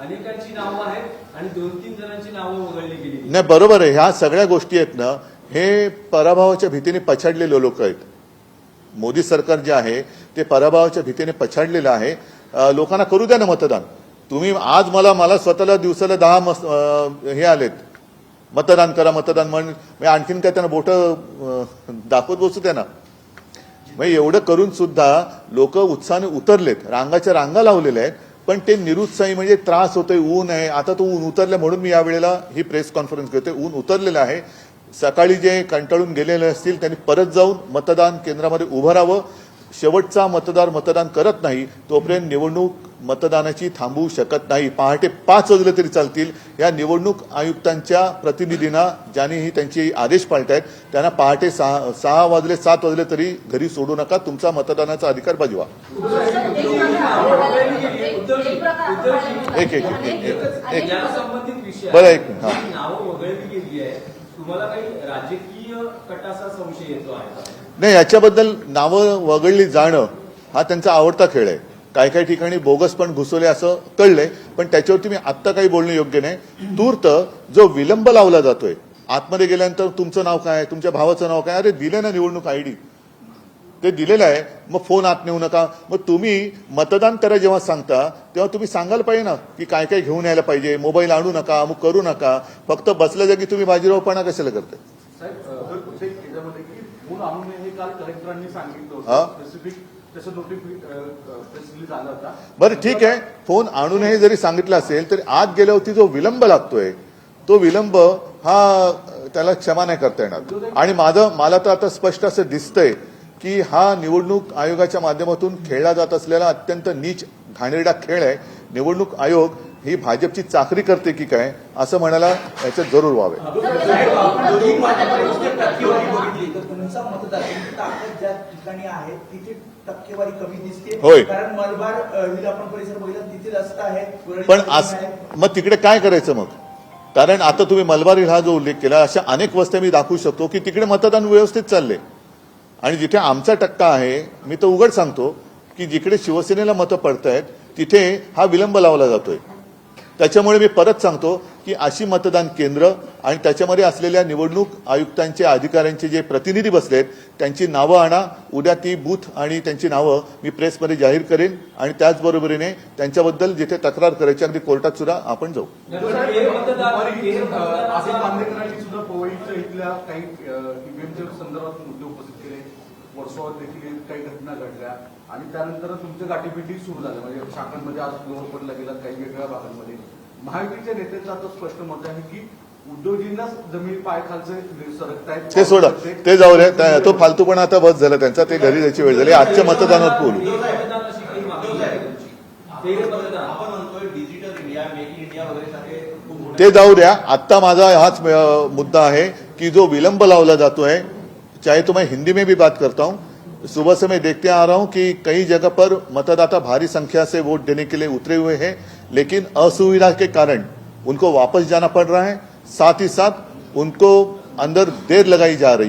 अनेकांची नावं आहेत आणि दोन तीन जणांची नावं वगळली गेली. नाही बरोबर आहे. ह्या सगळ्या गोष्टी आहेत ना हे पराभवाच्या भीतीने पछाडलेले लोक आहेत. मोदी सरकार जे आहे ते पराभवाच्या भीतीने पछाडलेलं आहे. लोकांना करू द्या ना मतदान. तुम्ही आज मला मला स्वतःला दिवसाला दहा मस हे आलेत. मतदान करा मतदान म्हणून मी आणखीन काय त्यांना बोट दाखवत बसू त्यांना. ना म्हणजे एवढं करून सुद्धा लोक उत्साहाने उतरलेत. रांगाच्या रांगा लावलेल्या आहेत. पण ते निरुत्साही म्हणजे त्रास होतोय ऊन आहे. आता तो ऊन उतरलं म्हणून मी यावेळेला ही प्रेस कॉन्फरन्स घेतोय. ऊन उतरलेलं आहे. सकाळी जे कंटाळून गेलेले असतील त्यांनी परत जाऊन मतदान केंद्रामध्ये उभं राहावं. शेवटचा मतदार मतदान करत नाही तोपर्यंत निवडणूक मतदानाची थांबवू शकत नाही. पहाटे पाच वाजले तरी चालतील. या निवडणूक आयुक्तांच्या प्रतिनिधींना ज्यांनीही त्यांचे आदेश पाळतायत त्यांना पहाटे सहा सहा वाजले सात वाजले तरी घरी सोडू नका. तुमचा मतदानाचा अधिकार बजवा. एक- एक- एक- एक- एक- एक- या संबंधित विषय बरं, एक मिनिट, हा. जी नावं वगळली गेली आहे तुम्हाला काही राजकीय कटाचा संशय येतो आहे का? नाही याच्याबद्दल नावं वगळली जाणं हा त्यांचा आवडता खेळ आहे काही काही ठिकाणी बोगस पण घुसवले असं कळलंय पण त्याच्यावरती मी आत्ता काही बोलणं योग्य नाही तूर्त जो विलंब लावला जातोय आतमध्ये गेल्यानंतर तुमचं नाव काय तुमच्या भावाचं नाव काय अरे दिलं ना निवडणूक आयडी ते दिलेलं आहे मग फोन आत नेऊ नका. मग तुम्ही मतदान करा जेव्हा सांगता तेव्हा तुम्ही सांगायला पाहिजे ना की काय काय घेऊन यायला पाहिजे मोबाईल आणू नका अमुक करू नका. फक्त बसल्या जागी तुम्ही बाजीरावपणा कशाला करताय? बरं ठीक आहे. फोन आणूनही जरी सांगितलं असेल तरी आत गेल्यावरती जो विलंब लागतोय तो विलंब हा त्याला क्षमा नाही करता येणार. आणि माझं मला तर आता स्पष्ट असं दिसतंय की हा निवडणूक आयोगाच्या माध्यमातून खेळला जात असलेला अत्यंत नीच घाणेरडा खेळ आहे. निवडणूक आयोग ही भाजपची चाकरी करते की काय असं म्हणायला याच्यात जरूर व्हावे होय. पण. मग तिकडे काय करायचं मग? कारण आता तुम्ही मलबार हा जो उल्लेख केला अशा अनेक वस्त्या मी दाखवू शकतो की तिकडे मतदान व्यवस्थित चालले आणि जिथे आमचा टक्का आहे मी तर उघड सांगतो की जिकडे शिवसेनेला मतं पडतायत तिथे हा विलंब लावला जातोय. त्याच्यामुळे मी परत सांगतो की अशी मतदान केंद्र आणि त्याच्यामध्ये असलेल्या निवडणूक आयुक्तांचे अधिकाऱ्यांचे जे प्रतिनिधी बसलेत त्यांची नावं आणा. उद्या ती बूथ आणि त्यांची नावं मी प्रेसमध्ये जाहीर करेन आणि त्याचबरोबरीने त्यांच्याबद्दल जिथे तक्रार करायची अगदी कोर्टात सुद्धा आपण जाऊ. इथल्या काही ईव्हीएमच्या संदर्भात मुद्दे उपस्थित केले. वर्सोवात देखील काही घटना घडल्या. आणि त्यानंतर तुमच्या गाठीभेटी सुरू झाल्या. म्हणजे शाखांमध्ये आज लोह पडला गेला काही वेगळ्या भागांमध्ये. महायुतीच्या नेत्यांचं आता स्पष्ट मत आहे की ते सोडा. ते जाऊ द्या त्या- तो फालतूपणा आता बस झाला. त्यांचा ते घरी जायची वेळ झाली. आजच्या मतदानावर बोलू. ते जाऊ द्या. आत्ता माझा हाच मुद्दा है कि जो विलंब लावला जातो है चाहे तो मैं हिंदी में भी बात करता हूँ, सुबह से मैं देखते आ रहा हूँ कि कई जगह पर मतदाता भारी संख्या से वोट देने के लिए उतरे हुए हैं, लेकिन असुविधा के कारण उनको वापस जाना पड़ रहा है, साथ ही साथ उनको अंदर देर लगाई जा रही